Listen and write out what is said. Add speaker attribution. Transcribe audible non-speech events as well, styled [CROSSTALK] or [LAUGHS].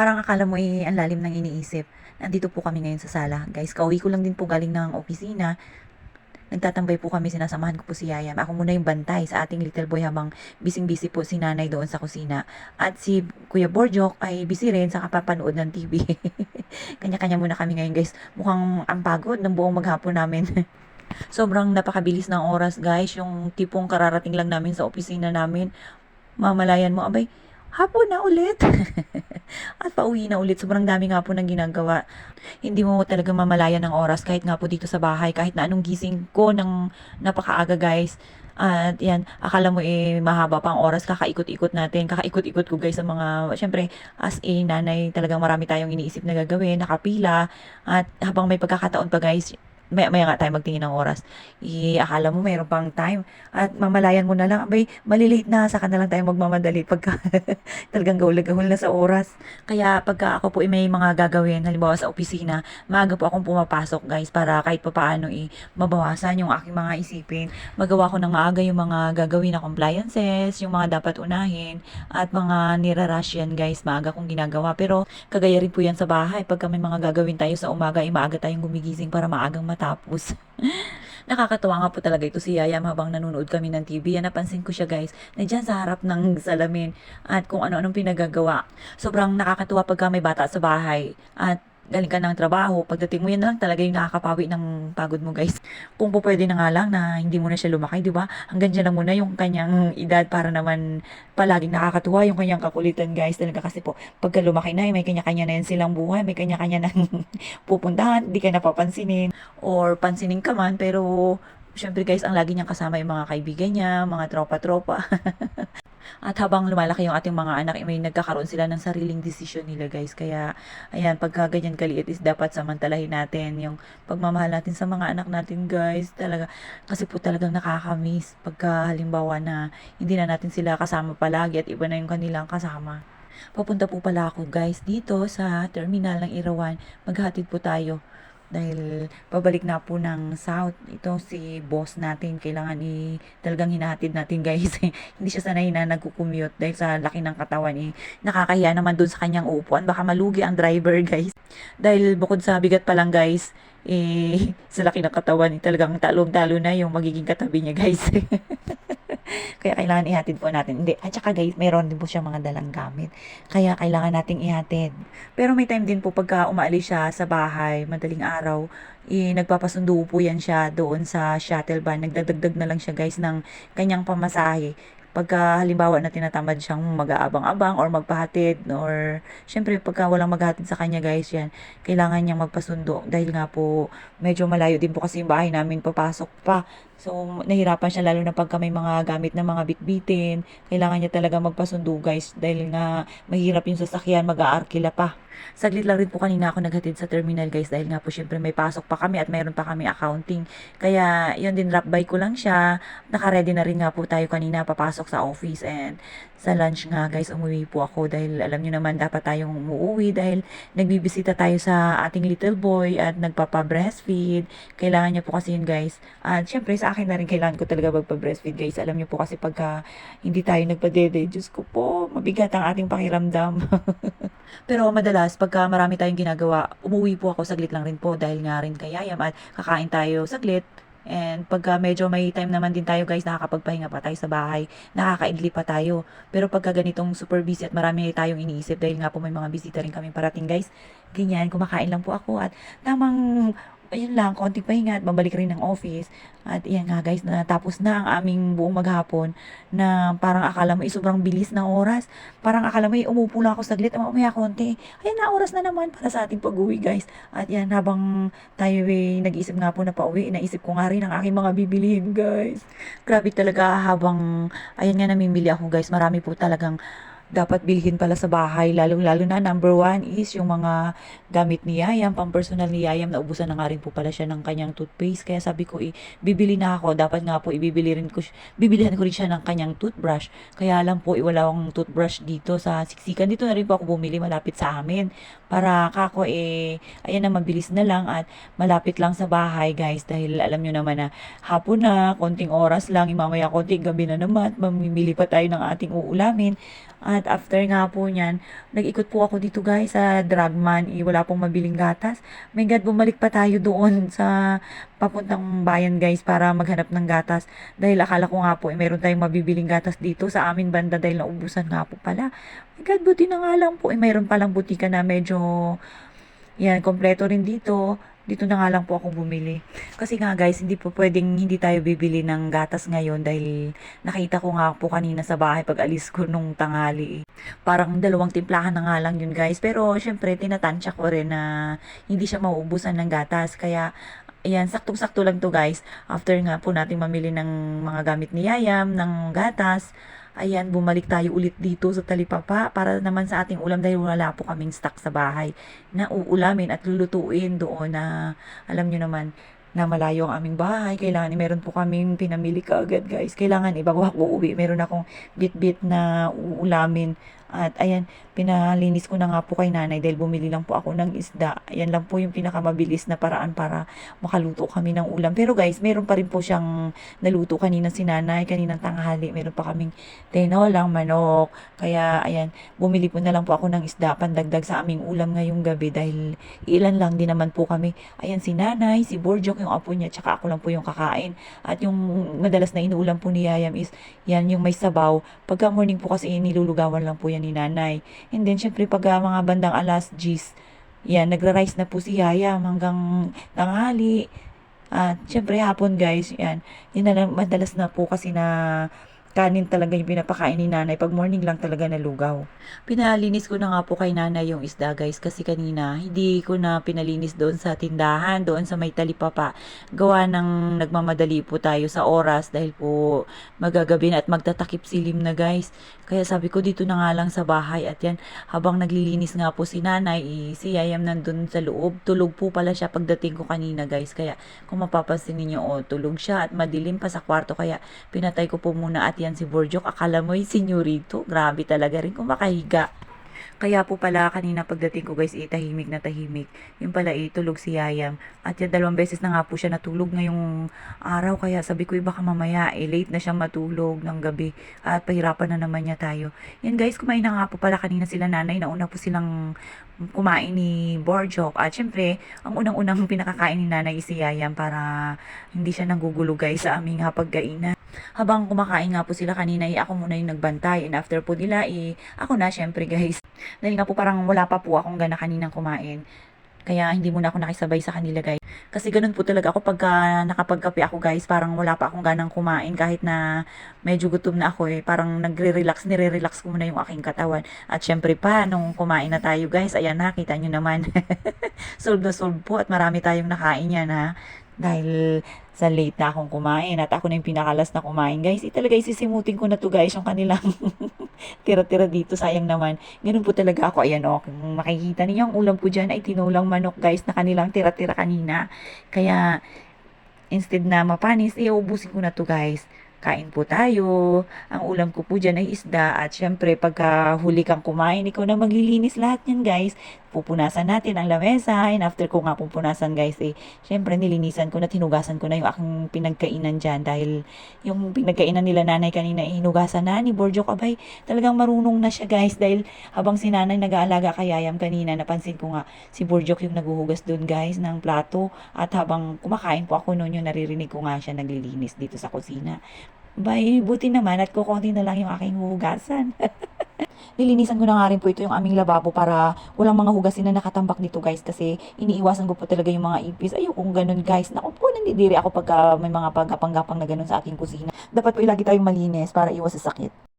Speaker 1: Parang akala mo eh, ang lalim ng iniisip. Nandito po kami ngayon sa sala. Guys, kauwi ko lang din po galing ng opisina. Nagtatambay po kami, sinasamahan ko po si Yayam. Ako muna yung bantay sa ating little boy habang bising-busy po si nanay doon sa kusina. At si Kuya Borjok ay busy rin sa kapapanood ng TV. [LAUGHS] Kanya-kanya muna kami ngayon guys. Mukhang ang pagod ng buong maghapon namin. [LAUGHS] Sobrang napakabilis ng oras guys. Yung tipong kararating lang namin sa opisina namin. Mamalayan mo, abay, hapon na ulit. [LAUGHS] At pauwi na ulit. Sobrang dami nga po ng ginagawa. Hindi mo talaga mamalayan ng oras kahit nga po dito sa bahay. Kahit na anong gising ko ng napakaaga guys. At yan, akala mo eh mahaba pa ang oras, kakaikot-ikot natin, kakaikot-ikot ko guys sa mga, syempre, as a nanay, talagang marami tayong iniisip na gagawin, nakapila, at habang may pagkakataon pa guys, maya, maya nga tayo magtingin ng oras. I, akala mo mayroon pang time. At mamalayan mo na lang, abay, malilate na, saka na lang tayo magmamadali pagka [LAUGHS] talagang gahul-gahul na sa oras. Kaya pagka ako po ay may mga gagawin, halimbawa sa opisina, maaga po akong pumapasok guys para kahit pa paano eh, mabawasan yung aking mga isipin. Magawa ko ng maaga yung mga gagawin na compliances, yung mga dapat unahin, at mga nirarush yan guys, maaga kong ginagawa. Pero kagaya rin po yan sa bahay, pagka may mga gagawin tayo sa umaga, ay maaga tayong gumigising para maagang matapos. [LAUGHS] Nakakatawa nga po talaga ito si Yayam habang nanonood kami ng TV. Yan, napansin ko siya guys, na dyan sa harap ng [LAUGHS] salamin at kung ano-anong pinagagawa. Sobrang nakakatuwa pagka may bata sa bahay at galing ka ng trabaho, pagdating mo yan lang talaga yung nakakapawi ng pagod mo guys. Kung po pwede na nga lang na hindi mo na siya lumaki, di ba? Hanggang dyan lang muna yung kanyang edad para naman palaging nakakatuwa yung kanyang kakulitan guys. Talaga kasi po, pagka lumaki na, eh, may kanya-kanya na yan silang buhay, may kanya-kanya na [LAUGHS] pupuntahan, di ka napapansinin or pansinin ka man, pero syempre guys, ang lagi niyang kasama yung mga kaibigan niya, mga tropa-tropa. [LAUGHS] At habang lumalaki yung ating mga anak, may nagkakaroon sila ng sariling desisyon nila guys. Kaya, ayan, pagka ganyan kaliit is dapat samantalahin natin yung pagmamahal natin sa mga anak natin guys. Talaga, kasi po talagang nakakamiss pagka halimbawa na hindi na natin sila kasama palagi at iba na yung kanilang kasama. Papunta po pala ako guys dito sa terminal ng Irawan. Maghatid po tayo dahil pabalik na po ng South. Ito si boss natin, kailangan i talagang hinahatid natin [LAUGHS] guys. Hindi siya sanay na nagko-commute dahil sa laki ng katawan eh. Nakakahiya naman dun sa kanyang upuan. Baka malugi ang driver [LAUGHS] guys. Dahil bukod sa bigat pa lang guys, eh, [LAUGHS] sa laki ng katawan, eh, talagang talong-talo na yung magiging katabi niya guys. Kaya kailangan ihatid po natin. Hindi. At saka guys, mayroon din po siya mga dalang gamit. Kaya kailangan nating ihatid. Pero may time din po pagka umaalis siya sa bahay, madaling araw, eh, nagpapasundo po yan siya doon sa shuttle van. Nagdadagdag na lang siya guys ng kanyang pamasahe. Pagka halimbawa na tinatamad siyang mag-aabang-abang or magpahatid or syempre pagka walang maghatid sa kanya guys yan, kailangan niyang magpasundo dahil nga po medyo malayo din po kasi yung bahay namin papasok pa. So, nahirapan siya lalo na pagka may mga gamit na mga bitbitin. Kailangan niya talaga magpasundo guys dahil nga mahirap yung sasakyan, mag-aarkila pa. Saglit lang rin po kanina ako naghatid sa terminal guys dahil nga po syempre may pasok pa kami at mayroon pa kami accounting. Kaya yun din wrap by ko lang siya. Naka-ready na rin nga po tayo kanina papasok sa office and sa lunch nga guys umuwi po ako dahil alam nyo naman dapat tayong umuwi dahil nagbibisita tayo sa ating little boy at nagpapa-breastfeed. Kailangan niya po kasi yun guys. At syempre sa akin na rin kailangan ko talaga magpa-breastfeed guys. Alam niyo po kasi pagka hindi tayo nagpa-dede, Diyos ko po, mabigat ang ating pakiramdam. [LAUGHS] Pero madalas, pagka marami tayong ginagawa, umuwi po ako saglit lang rin po dahil nga rin kay Yayam at kakain tayo saglit. And pagka medyo may time naman din tayo guys, nakakapagpahinga pa tayo sa bahay, nakakaidli pa tayo. Pero pagka ganitong super busy at marami tayong iniisip dahil nga po may mga bisita rin kami parating guys, ganyan, kumakain lang po ako at tamang ayun lang, konting pahinga at babalik rin ng office. At yan nga guys, natapos na ang aming buong maghapon na parang akala mo eh, sobrang bilis ng oras. Parang akala mo eh, umupo lang ako saglit, mamaya konti. Ayan na, oras na naman para sa ating pag-uwi guys. At yan, habang tayo eh, nag-iisip nga po na pauwi, naisip ko nga rin ang aking mga bibilihin guys. Grabe talaga habang, ayan nga namimili ako guys, marami po talagang dapat bilhin pala sa bahay. Lalong-lalo na number one is yung mga gamit ni Yayam, pang-personal ni Yayam. Naubusan na nga rin po pala siya ng kanyang toothpaste. Kaya sabi ko, eh, bibili na ako. Dapat nga po, ibibili rin ko, bibilihan ko rin siya ng kanyang toothbrush. Kaya lang po, iwala akong toothbrush dito sa siksikan. Dito na rin po ako bumili malapit sa amin. Para kako, eh, ayan na, mabilis na lang at malapit lang sa bahay, guys. Dahil alam nyo naman na hapon na, konting oras lang, imamaya konting gabi na naman, mamimili pa tayo ng ating uulamin. At At after nga po niyan, nag-ikot po ako dito guys sa Dragman. Eh, wala pong mabiling gatas. My God, bumalik pa tayo doon sa papuntang bayan guys para maghanap ng gatas. Dahil akala ko nga po, eh, meron tayong mabibiling gatas dito sa amin banda dahil naubusan nga po pala. My God, buti na nga lang po. Eh, mayroon palang butika na medyo, yan, kompleto rin dito. Dito na nga lang po ako bumili. Kasi nga guys, hindi po pwedeng hindi tayo bibili ng gatas ngayon dahil nakita ko nga po kanina sa bahay pag alis ko nung tanghali. eh. Parang dalawang timplahan na nga lang yun guys. Pero syempre, tinatansya ko rin na hindi siya mauubusan ng gatas. Kaya, ayan, saktong-sakto lang to guys. After nga po natin mamili ng mga gamit ni Yayam, ng gatas, ayan, bumalik tayo ulit dito sa Talipapa para naman sa ating ulam dahil wala po kaming stock sa bahay na uulamin at lulutuin doon na alam nyo naman na malayo ang aming bahay. Kailangan, meron po kaming pinamili kaagad guys. Kailangan, eh, bago ako uuwi, meron akong bit-bit na uulamin. At ayan, pinalinis ko na nga po kay nanay dahil bumili lang po ako ng isda. Ayan lang po yung pinakamabilis na paraan para makaluto kami ng ulam. Pero guys, meron pa rin po siyang naluto kanina si nanay, kaninang tanghali. Meron pa kaming tinolang manok. Kaya ayan, bumili po na lang po ako ng isda pandagdag sa aming ulam ngayong gabi dahil ilan lang din naman po kami. Ayan si nanay, si Borjok, yung apo niya, tsaka ako lang po yung kakain. At yung madalas na inuulam po ni Yayam is yan yung may sabaw. Pagka morning po kasi nilulugawan lang po yan ni nanay. And then syempre pag ah, mga bandang alas 10, yan, nagra-rice na po si Yayam hanggang tanghali. At syempre hapon guys, yan, yun na madalas na po kasi na kanin talaga yung pinapakain ni nanay. Pag morning lang talaga nalugaw. Pinalinis ko na nga po kay nanay yung isda guys kasi kanina hindi ko na pinalinis doon sa tindahan, doon sa may talipapa. Gawa ng nagmamadali po tayo sa oras dahil po magagabi na at magtatakip silim na guys. Kaya sabi ko dito na nga lang sa bahay at yan habang naglilinis nga po si nanay, eh, si Yayam nandun sa loob. Tulog po pala siya pagdating ko kanina guys. Kaya kung mapapansin ninyo, oh, tulog siya at madilim pa sa kwarto. Kaya pinatay ko po muna at yan si Borjok. Akala mo yung senyorito. Grabe talaga rin kung makahiga. Kaya po pala kanina pagdating ko guys, eh, na tahimik. Yung pala eh, tulog si Yayam. At yan dalawang beses na nga po siya natulog ngayong araw. Kaya sabi ko, eh, baka mamaya, eh, late na siya matulog ng gabi. At pahirapan na naman niya tayo. Yan guys, kumain na nga po pala kanina sila nanay. Nauna po silang kumain ni Borjok. At syempre, ang unang-unang pinakakain ni nanay si Yayam para hindi siya nanggugulo guys sa aming hapagkainan. Habang kumakain nga po sila kanina, eh, ako muna yung nagbantay. And after po nila, eh, ako na syempre guys. [LAUGHS] Dahil nga po parang wala pa po akong gana kaninang kumain. Kaya hindi muna ako nakisabay sa kanila guys. Kasi ganun po talaga ako pagka nakapagkape ako guys, parang wala pa akong ganang kumain kahit na medyo gutom na ako eh. Parang nagre-relax, nire-relax ko muna yung aking katawan. At syempre pa, nung kumain na tayo guys, ayan na, kita nyo naman. [LAUGHS] solve na solve po at marami tayong nakain yan ha. Dahil sa late na akong kumain at ako na yung pinakalas na kumain guys. Eh, talaga isisimutin ko na to guys yung kanilang [LAUGHS] tira-tira dito. Sayang naman. Ganun po talaga ako. Ayan o, kung makikita niyo ang ulam ko dyan ay tinulang manok guys na kanilang tira-tira kanina. Kaya instead na mapanis, iubusin ko na to guys. Kain po tayo. Ang ulam ko po dyan ay isda. At syempre, pagka huli kang kumain, ikaw na maglilinis lahat yan guys. Pupunasan natin ang lamesa. And after ko nga pupunasan guys, eh, syempre nilinisan ko na, tinugasan ko na yung aking pinagkainan dyan. Dahil yung pinagkainan nila nanay kanina, eh, hinugasan na ni Borjok. Abay, talagang marunong na siya guys. Dahil habang si nanay nag-aalaga kay Yayam kanina, napansin ko nga si Borjok yung naghuhugas doon guys ng plato. At habang kumakain po ako noon, yung naririnig ko nga siya naglilinis dito sa kusina. Bay, buti naman at kukunti na lang yung aking hugasan. [LAUGHS] Nilinisan ko na nga rin po ito yung aming lababo para walang mga hugasin na nakatambak dito guys kasi iniiwasan ko po talaga yung mga ipis. Ayokong ganun guys. Naku po, nandidiri ako pagka may mga paggapang-gapang na ganun sa aking kusina. Dapat po ilagi tayong malinis para iwas sa sakit.